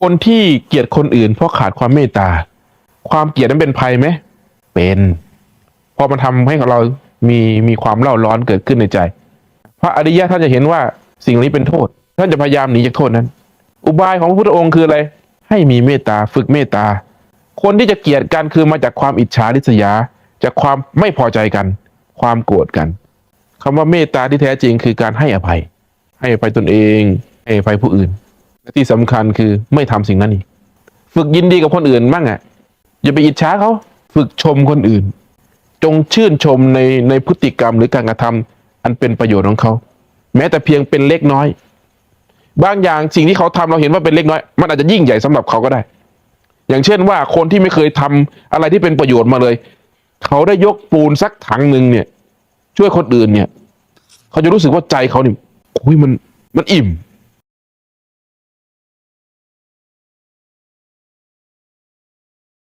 คนที่เกลียดคนอื่น เพราะขาดความเมตตา ความเกลียดนั้นเป็นภัยไหม เป็นพราะมันทำให้เรามีมีความเล่าร้อนเกิดขึ้นในใจ พระอริยะท่านจะเห็นว่าสิ่งนี้เป็นโทษ ท่านจะพยายามหนีจากโทษนั้น อุบายของพระพุทธองค์คืออะไร ให้มีเมตตาฝึกเมตตา คนที่จะเกลียดกันคือมาจากความอิจฉาริษยา จากความไม่พอใจกัน ความโกรธกันคำว่าเมตตาที่แท้จริงคือการให้อภัย ให้อภัยตนเองให้อภัยผู้อื่น ที่สำคัญคือไม่ทำสิ่งนั้นอีกฝึกยินดีกับคนอื่นบ้างอะอย่าไปอิจฉาเขาฝึกชมคนอื่น จงชื่นชมในในพฤติกรรมหรือการกระทำอันเป็นประโยชน์ของเขา แม้แต่เพียงเป็นเล็กน้อย บางอย่างสิ่งที่เขาทำเราเห็นว่าเป็นเล็กน้อย มันอาจจะยิ่งใหญ่สำหรับเขาก็ได้ อย่างเช่นว่าคนที่ไม่เคยทำอะไรที่เป็นประโยชน์มาเลย เขาได้ยกปูนสักถังหนึ่งเนี่ย ช่วยคนอื่นเนี่ย เขาจะรู้สึกว่าใจเขาเนี่ยโอ้ยมันมันอิ่ม